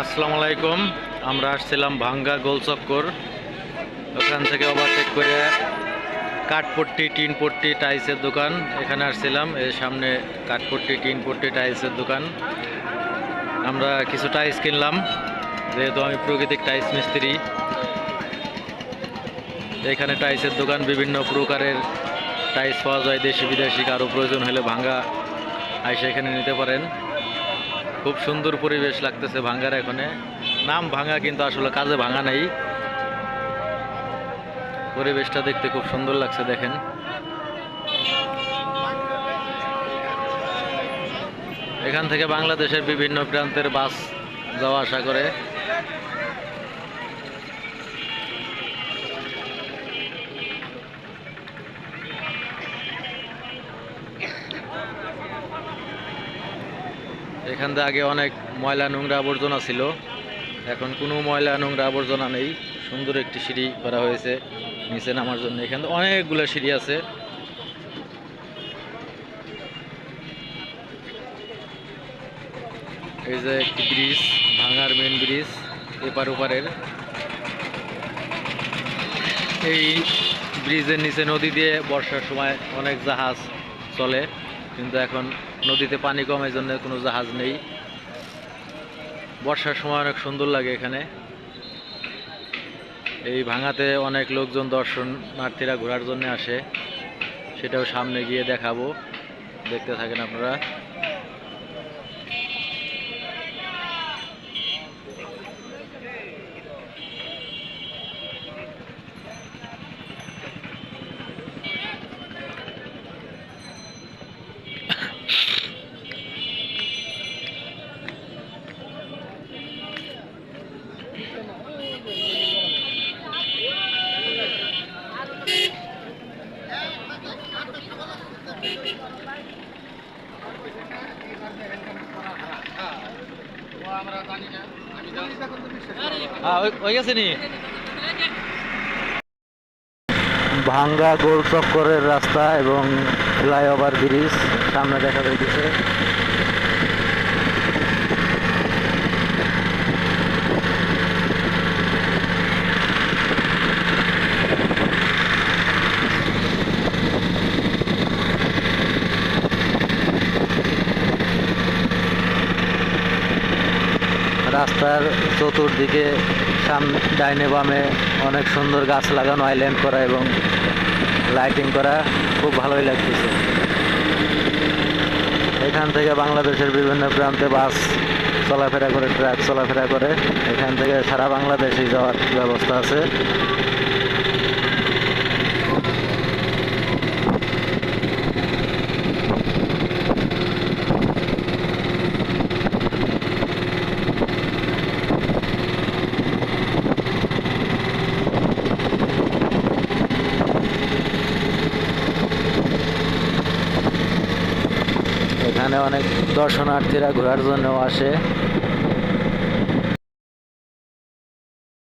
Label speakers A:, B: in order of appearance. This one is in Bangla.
A: আসসালামু আলাইকুম। আমরা আসছিলাম ভাঙ্গা গোলচক্কর ওখান থেকে ওভারটেক করে কাঠপট্টি টিন পট্টি টাইলসের দোকান। এখানে আসছিলাম এর সামনে কাঠপট্টি টিন পট্টি টাইলসের দোকান। আমরা কিছু টাইলস কিনলাম, যেহেতু আমি প্রাকৃতিক টাইলস মিস্ত্রি। এখানে টাইলসের দোকান, বিভিন্ন প্রকারের টাইলস পাওয়া যায় দেশি বিদেশি কারও প্রয়োজন হলে ভাঙ্গা আইসে এখানে নিতে পারেন। খুব সুন্দর পরিবেশ লাগতেছে ভাঙ্গার এখানে। নাম ভাঙ্গা কিন্তু আসলে কাজে ভাঙা নাই। পরিবেশটা দেখতে খুব সুন্দর লাগছে, দেখেন। এখান থেকে বাংলাদেশের বিভিন্ন প্রান্তের বাস যাওয়া আসা করে। এখান থেকে আগে অনেক ময়লা নোংরা আবর্জনা ছিল। এখন কোনো ময়লা নোংরা আবর্জনা নেই। সুন্দর একটি সিঁড়ি করা হয়েছে। নিচে নামার জন্য এখানে অনেকগুলো সিঁড়ি আছে। এই যে একটি ব্রিজ, ভাঙার মেন ব্রিজ, এপার ওপারের। এই ব্রিজের নিচে নদী দিয়ে বর্ষার সময় অনেক জাহাজ চলে। কিন্তু এখন নদীতে পানি কমের জন্য কোনো জাহাজ নেই। বর্ষার সময় অনেক সুন্দর লাগে এখানে। এই ভাঙাতে অনেক লোকজন দর্শনার্থীরা ঘোরার জন্য আসে। সেটাও সামনে গিয়ে দেখাবো। দেখতে থাকেন আপনারা। ভাঙ্গা গোল চক্করের রাস্তা এবং ফ্লাইওভার ব্রিজ সামনে দেখা যাইতেছে। রাস্তার চতুর্দিকে সামনে ডাইনে বামে অনেক সুন্দর গাছ লাগানো আইল্যান্ড করা এবং লাইটিং করা খুব ভালোই লাগতেছে। এখান থেকে বাংলাদেশের বিভিন্ন প্রান্তে বাস চলাফেরা করে, ট্রাক চলাফেরা করে। এখান থেকে সারা বাংলাদেশে যাওয়ার ব্যবস্থা আছে। এখানে অনেক দর্শনার্থীরা ঘোরার জন্য আসে।